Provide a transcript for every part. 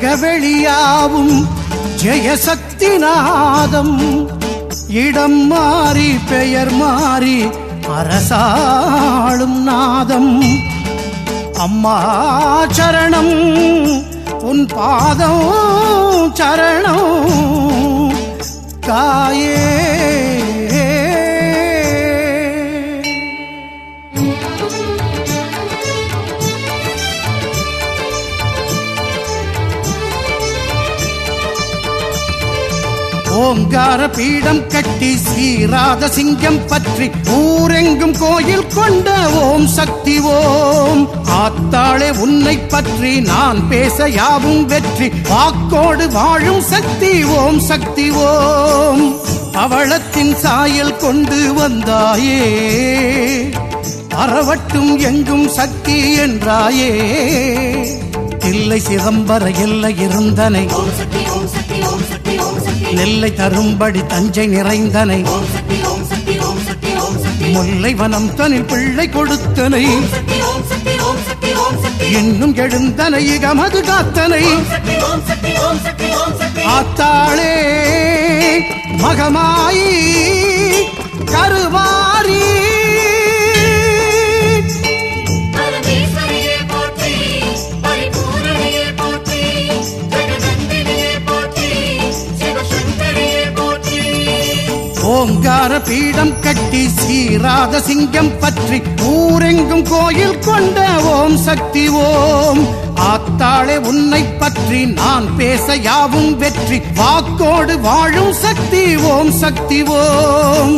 ஜெகவெளியாவும் ஜெயசக்தி நாதம் இடம் மாறி பெயர் மாறி அரசாளும் நாதம். அம்மா சரணம் உன் பாதம் சரணம். தாயே ஓங்கார பீடம் கட்டி சீராத சிங்கம் பற்றி ஊரெங்கும் கோயில் கொண்ட ஓம் சக்தி ஓம். ஆத்தாளே உன்னை பற்றி நான் பேச யாவும் வெற்றி. வாக்கோடு வாழும் சக்தி ஓம் சக்தி ஓம். அவளத்தின் சாயல் கொண்டு வந்தாயே. அறவட்டும் எங்கும் சக்தி என்றாயே. இல்லை சிதம்பர எல்லை இருந்தனை. நெல்லை தரும்படி தஞ்சை நிறைந்தனை. முல்லை வனம் தனில் பிள்ளை கொடுத்தனை. இன்னும் எழுந்தனை இகமது காத்தனை. ஆத்தாளே மகமாயி பீடம் கட்டி சீராத சிங்கம் பற்றி ஊரெங்கும் கோயில் கொண்ட ஓம் சக்தி ஓம். ஆத்தாளே உன்னை பற்றி நான் பேச யாவும் வெற்றி. வாக்கோடு வாழும் சக்தி ஓம் சக்தி ஓம்.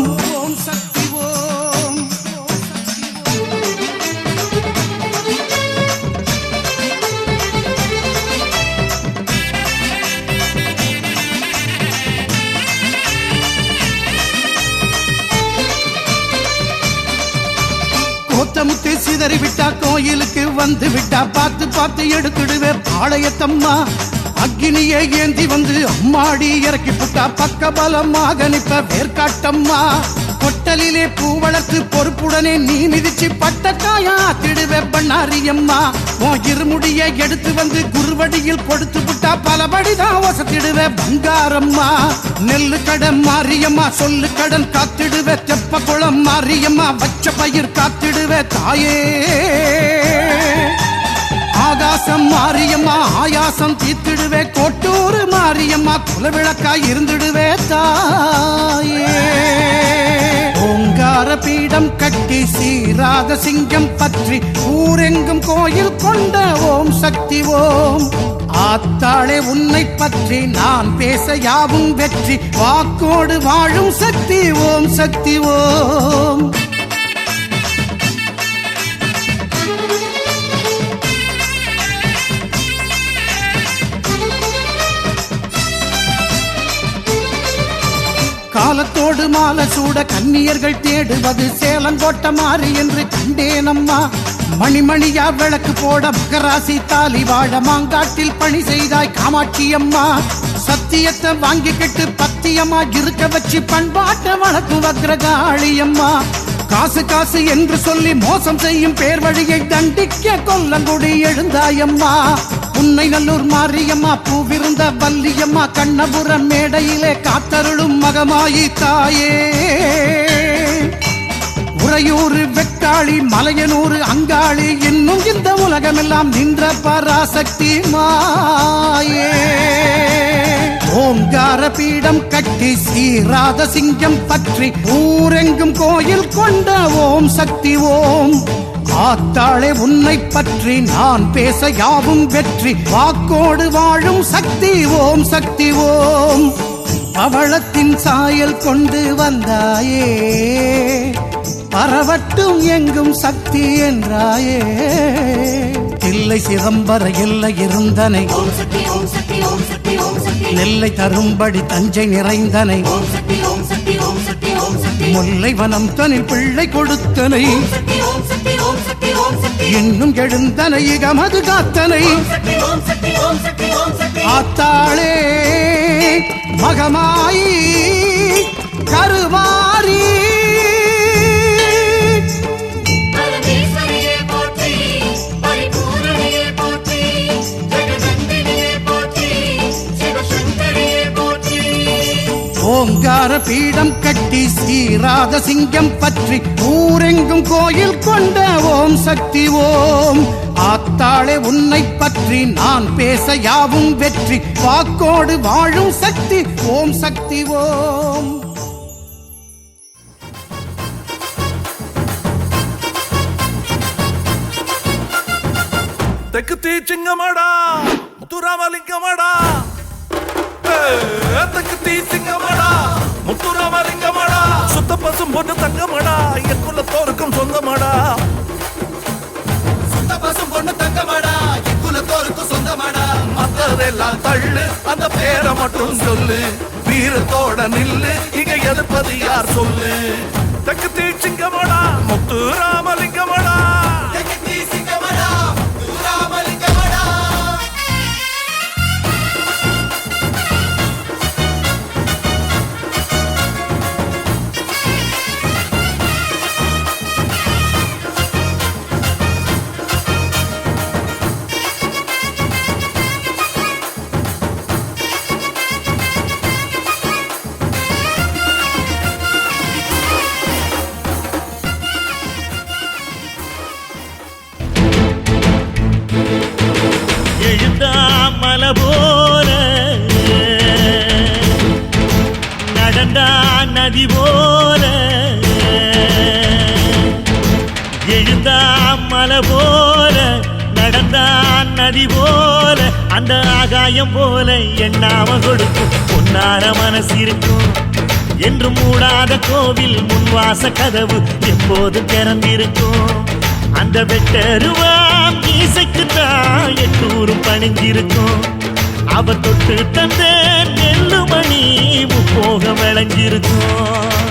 சிதறி விட்டா கோயிலுக்கு வந்து விட்டா பார்த்து பார்த்து எடுத்துடுவே பாளையத்தம்மா. அக்னியை ஏந்தி வந்து அம்மாடி இறக்கி புட்டா. பக்க பலமாக நிப்ப வேர்காட்டம்மா. கொட்டலிலே பூ வளர்த்து பொறுப்புடனே நீ மிதிச்சு பட்டக்காயா திடுவே பண்ணாரியம்மா. உன் இருமுடிய எடுத்து வந்து குருவடியில் கொடுத்து விட்டா பலபடிதான் வசத்திடுவே பங்காரம்மா. நெல்லு கடன் மாரியம்மா சொல்லு கடன் காத்திடுவே தெப்ப குளம் மாரியம்மா வச்ச பயிர் காத்திடுவே தாயே. ஆகாசம் மாரியம்மா ஆயாசம் தீத்திடுவே கோட்டூர் மாரியம்மா குலவிளக்கா இருந்துடுவே தாயே. ஓங்கார கட்டி சீராத சிங்கம் பற்றி ஊரெங்கும் கோயில் கொண்ட ஓம் சக்தி ஓம். ஆத்தாளே உன்னை பற்றி நான் பேச யாவும் வெற்றி. வாக்கோடு வாழும் சக்தி ஓம் சக்தி ஓம். காலத்தோடு மாலை சூட கன்னியர்கள் தேடுவது சேலங்கோட்ட மாறி என்று கண்டேன் அம்மா. மணிமணியா விளக்கு போட மகராசி தாலி வாழ மாங்காட்டில் பணி செய்தாய் காமாட்சி அம்மா. சத்தியத்தை வாங்கிக்கிட்டு பத்தியமா இருக்க வச்சு பண்பாட்டை வழக்கு வக்ரகாளி அம்மா. காசு காசு என்று சொல்லி மோசம் செய்யும் பேர் வழியை தண்டிக்க கொல்லங்குடி எழுந்தாயம்மா புன்னை நல்லூர் மாரியம்மா பூவிருந்த வல்லியம்மா கண்ணபுரம் மேடையிலே காத்தருளும் மகமாயி தாயே. உறையூர் வெக்காளி மலையனூர் அங்காளி இன்னும் இந்த உலகமெல்லாம் நின்ற பராசக்தி மாயே ஓங்கார பீடம் கட்டி சீராத சிங்கம் பற்றி ஊரெங்கும் கோயில் கொண்ட ஓம் சக்தி ஓம். ஆத்தாளே உன்னை பற்றி நான் பேச யாவும் வெற்றி. வாக்கோடு வாழும் சக்தி ஓம் சக்தி ஓம். பவளத்தின் சாயல் கொண்டு வந்தாயே. பரவட்டும் எங்கும் சக்தி என்றாயே. தில்லை சிதம்பர எல்லை இருந்தனை. நெல்லை தரும்படி தஞ்சை நிறைந்தனை. முல்லை வனம் தனில் பிள்ளை கொடுத்தனை. இன்னும் எழுந்தனை இகமது காத்தனை ஆத்தாளே மகமாயி கருவாரி. பீடம் கட்டி சீராத சிங்கம் பற்றி ஊரெங்கும் கோயில் கொண்ட ஓம் சக்தி ஓம். ஆத்தாளே உன்னை பற்றி நான் பேச யாவும் வெற்றி. வாக்கோடு வாழும் சக்தி ஓம் சக்தி ஓம். தெற்கு தீச்சிங்கமாடா முத்துராமலிங்கமாடா ஏ, தெற்கு தீச்சிங்கமாடா முத்துராமலிங்கமாடா சுத்த பசும் பொண்ணு தங்கமாடா. என் குலத்தோருக்கும் சொந்தமாடா. சொந்த பசும் பொண்ணு தங்கமாடா. இக்குலத்தோருக்கு சொந்தமாடா. மத்ததெல்லாம் தள்ளு. அந்த பேரை மட்டும் சொல்லு. வீரத்தோட நில்லு. இங்க எதிர்ப்பது யார் சொல்லு? தெற்கு தீச்சிங்கமாடா முத்துராமலிங்கமாடா தெக்கத்தி நதி போல. எழுந்தான் மலை போல நடந்தான் நதி போல அந்த ஆகாயம் போல எண்ணாம கொடுக்கும். பொன்னார மனசு இருக்கும். என்று மூடாத கோவில் முன்வாச கதவு எப்போது திறந்திருக்கும்? அந்த வெட்டருவாம் இசைக்கு தான் எட்டூரும் பணிஞ்சிருக்கும் அவ தொட்டு தந்த நெல்லுமணி முப்போக விளைஞ்சிருக்கும்.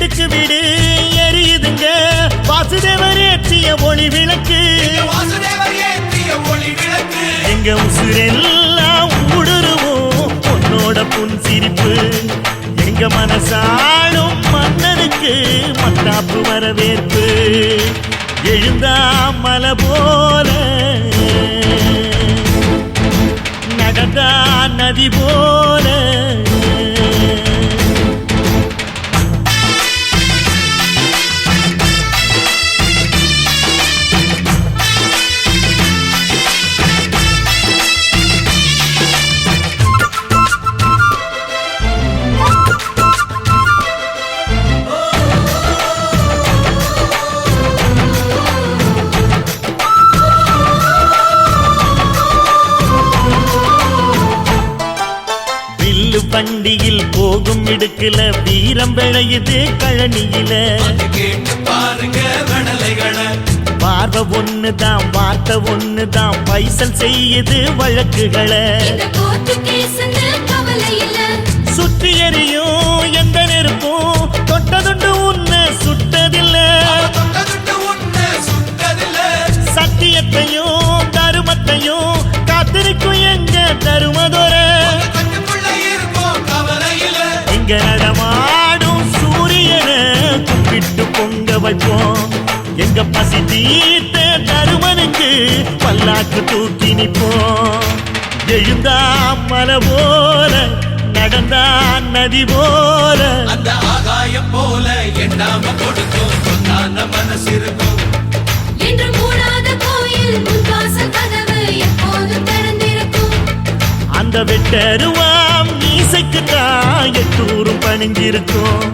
வீட்டுக்கு வீடு எரியுதுங்க. வாசுதேவர் ஏற்றிய ஒளி விளக்கு. எங்க உசுரெல்லாம் ஊடுருவோம் உன்னோட புன் சிரிப்பு. எங்க மனசாலும் மன்னனுக்கு மத்தாப்பு வரவேற்பு. எழுந்தா மலை போல. நடந்தா நதி போல. வண்டியில் போகும் இடுக்குல வீரம் விளையுது கழனியில. வந்து கேட்டு பாருங்க கடலைகளை பார்வை ஒண்ணுதான் வார்த்தை ஒண்ணுதான் பைசல் செய்யுது வழக்குகளை. எங்க பசி தீர்த்த தருமனுக்கு பல்லாக்கு தூக்கி நிப்போம் எழுந்தா மலை போல நடந்தா நதி போல. அந்த ஆகாயம் போல எண்ணாம கொடுக்கும். பொன்னான மனசு இருக்கும். என்று மூடாத கோயில் முன்வாசல் கதவு எப்போதும் திறந்திருக்கும். அந்த வெட்டருவாம் மீசைக்கு தான் எட்டூரும் பணிஞ்சிருக்கும்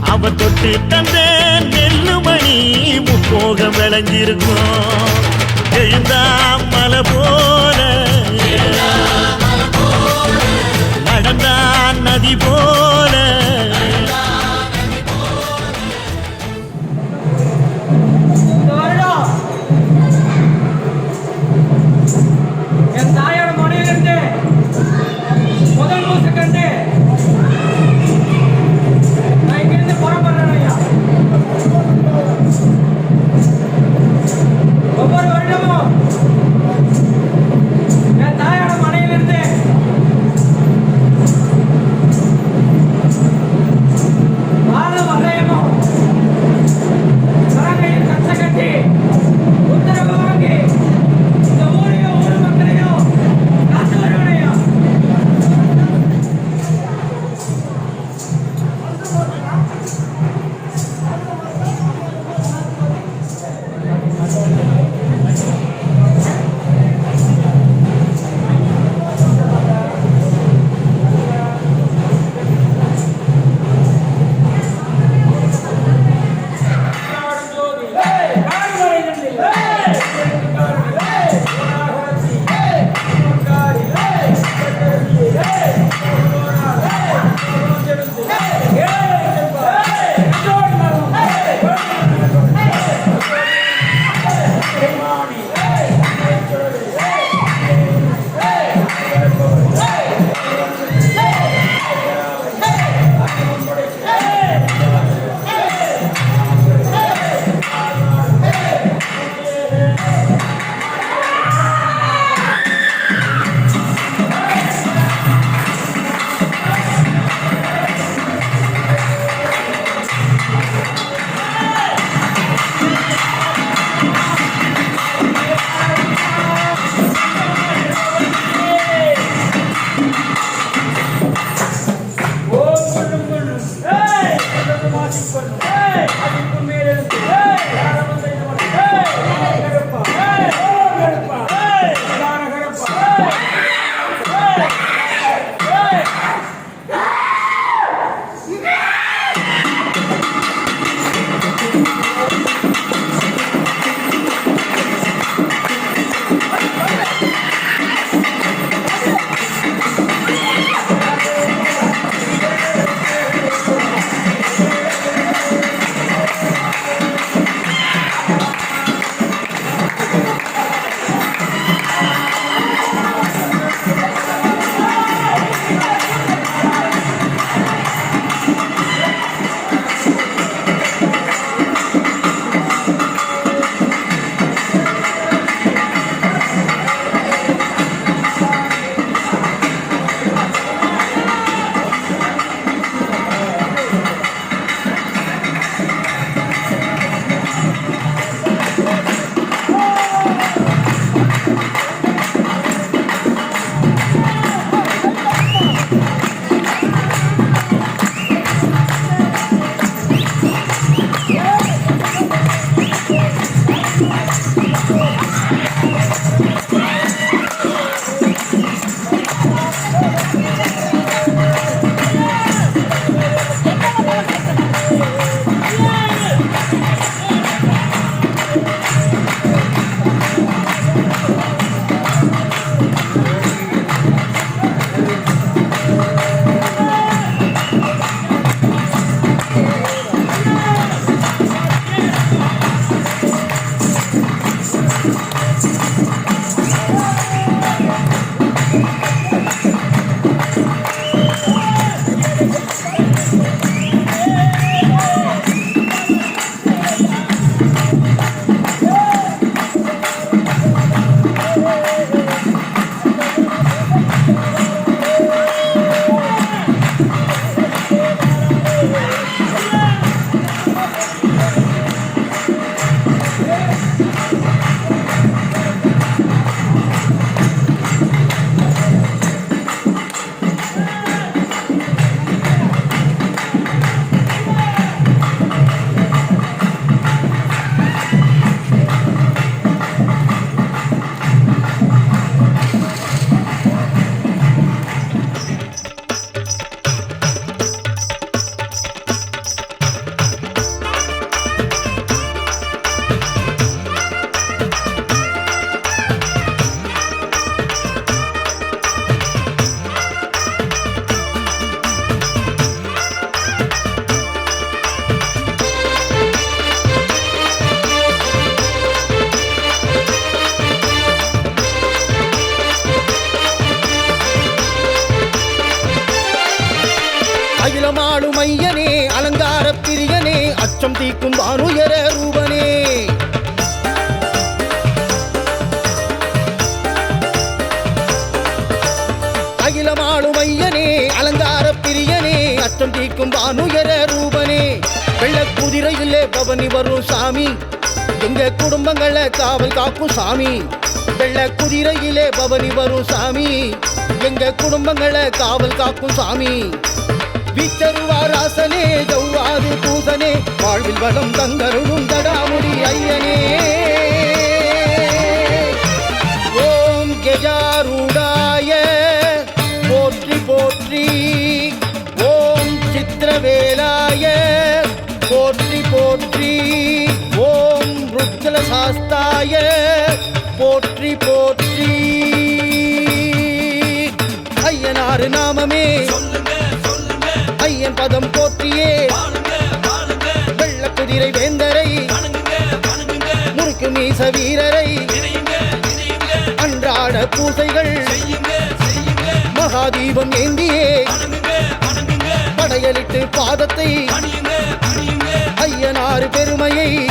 அவ தொட்டு தந்த நெல்லுமணி முப்போக விளைஞ்சிருக்கும். எழுந்தா மலை போல. நடந்தா நதி போல. அச்சம் தீக்கும் அனுயர ரூபனே. அகிலமாளும் ஐயனே அலங்கார பிரியனே அச்சம் தீக்கும் அனுயர ரூபனே. வெள்ள குதிரையிலே பவனி வரும் சாமி. எங்க குடும்பங்களை காவல் காக்கும் சாமி. வெள்ள குதிரையிலே பவனி வரும் சாமி. எங்க குடும்பங்களை காவல் காக்கும் சாமி. வித்தருவாராசனே ஜவ்வாது பூசனே வாழ்வில் வளம் தந்தருளும் தடாமுடி ஐயனே. ஓம் கெஜாரூடாய போற்றி போற்றி. ஓம் சித்திரவேலாய போற்றி போற்றி. ஓம் ருத்ர சாஸ்தாய போற்றி போற்றி. ஐயனாறு நாமமே. ஐயன் பதம் போற்றியே வெள்ள குதிரை வேந்தரை. முறுக்கு மீச வீரரை. அன்றாட பூசைகள். மகாதீபம் ஏந்தியே. படையலிட்டு பாதத்தை. ஐயனாறு பெருமையை.